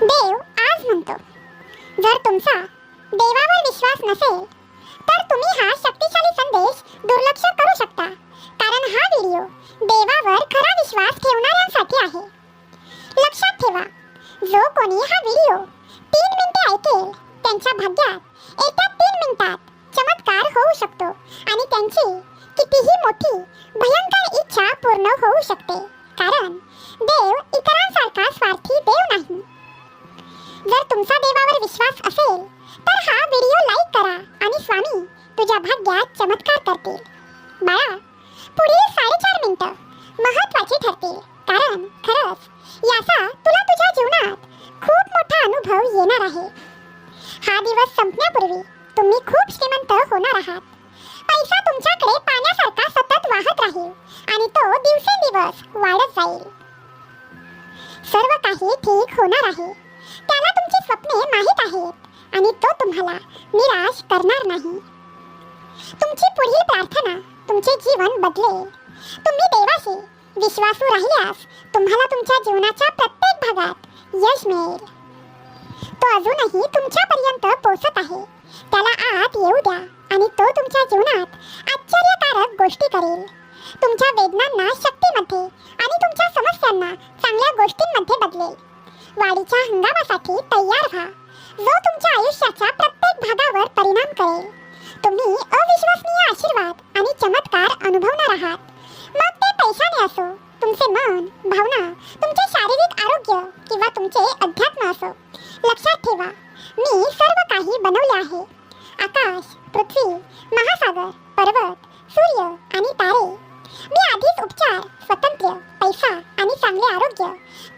देव आज म्हणतो जर तुमचा देवावर विश्वास नसेल तर तुम्ही हा शक्तिशाली संदेश दुर्लक्ष करू शकता कारण हा व्हिडिओ देवावर खरा विश्वास ठेवणाऱ्यांसाठी आहे. लक्षात ठेवा जो कोणी हा व्हिडिओ तीन मिनिटे ऐकेल त्यांच्या भाग्यात एका तीन मिनिटात चमत्कार होऊ शकतो आणि त्यांची कितीही मोठी भयंकर इच्छा पूर्ण होऊ शकते. कारण देव इतरांसारखा स्वार्थी देव नाही. जर तुमचा देवावर विश्वास असेल तर हा व्हिडिओ लाईक करा आणि स्वामी तुझ्या भाग्यात चमत्कार करतील. बाळा पुढील साडेचार मिनिटं महत्वाची ठरतील. कारण खरंच याचा तुला तुझ्या जीवनात खूप मोठा अनुभव येणार आहे. हा दिवस संपण्यापूर्वी तुम्ही खूप श्रीमंत होणार आहात. पैसा तुमच्याकडे पाण्यासारखा सतत वाहत राहील आणि तो दिवसेंदिवस वाढत जाईल. सर्व काही ठीक होणार आहे. त्याला स्वप्ने माहीत आहेत आणि तो तुम्हाला निराश करणार नाही. तुमची पुढील प्रार्थना तुमचे जीवन बदलेल. तुम्ही देवाशी विश्वासू राहिल्यास तुम्हाला तुमच्या जीवनाच्या प्रत्येक भागात यश मिळेल. तो अजूनही तुमच्यापर्यंत पोचत आहे. त्याला आत येऊ द्या आणि तो तुमच्या जीवनात आश्चर्यकारक गोष्टी करेल. तुमच्या वेदनांना शक्तीमध्ये आणि तुमच्या समस्यांना चांगल्या गोष्टींमध्ये बदलेल. वाढीच्या हंगामासाठी तयार व्हा. जो तुमच्या आयुष्याच्या प्रत्येक भागावर परिणाम करेल. तुम्ही अविश्वसनीय आशीर्वाद आणि चमत्कार अनुभवणार आहात. मग ते पैशाने असो तुमचे मन भावना तुमचे शारीरिक आरोग्य किंवा तुमचे अध्यात्म असो. लक्षात ठेवा मी सर्व काही बनवले आहे. आकाश पृथ्वी महासागर पर्वत सूर्य आणि तारे. मी आधीच उपचार स्वतंत्र पैसा आणि चांगले आरोग्य.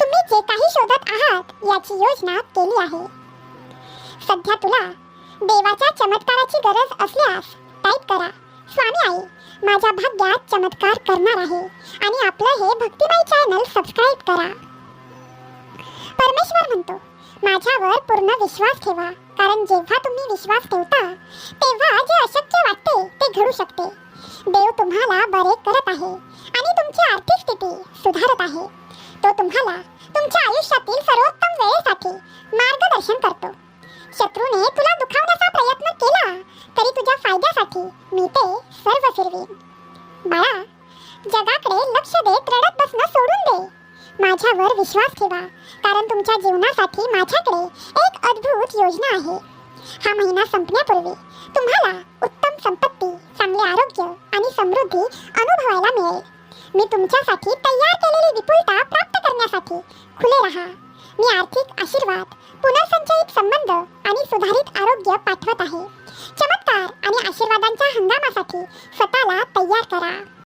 तुम्ही जे काही शोधत आहात याची योजना केली आहे. सध्या तुला देवाच्या चमत्काराची गरज असल्यास टाईप करा. स्वामी आई माझ्या भाग्यात चमत्कार करणार आहे आणि आपलं हे भक्तिमय चॅनल सबस्क्राईब करा. परमेश्वर म्हणतो माझ्यावर पूर्ण विश्वास ठेवा कारण जेव्हा तुम्ही विश्वास ठेवता तेव्हा जे अशक्य वाटते ते घडू शकते. देव तुम्हाला बरे करत आहे आणि तुमची आर्थिक स्थिती सुधारत आहे. तो तुम्हाला तुमच्या आयुष्यातील सर्वोत्तम वेळेसाठी मार्गदर्शन करतो. शत्रूने तुला दुखावण्याचा प्रयत्न केला तरी तुझ्या फायद्यासाठी मी ते सर्व फिरवीन. बाळा जगाकडे लक्ष देत रडत बसणं सोडून दे. माझ्यावर विश्वास ठेवा कारण तुमच्या जीवनासाठी माझ्याकडे एक अद्भुत योजना आहे. हा महिना संपण्यापूर्वी तुम्हाला उत्तम संपत्ती चांगले आरोग्य आणि समृद्धी अनुभवायला मिळेल. मी तुमच्यासाठी तयार केलेली विपुलता प्राप्त करण्यासाठी खुले रहा. मी आर्थिक आशीर्वाद पुनर्संचयित संबंध आणि सुधारित आरोग्य पाठवत आहे. चमत्कार आणि आशीर्वादांच्या हंगामासाठी स्वतःला तयार करा.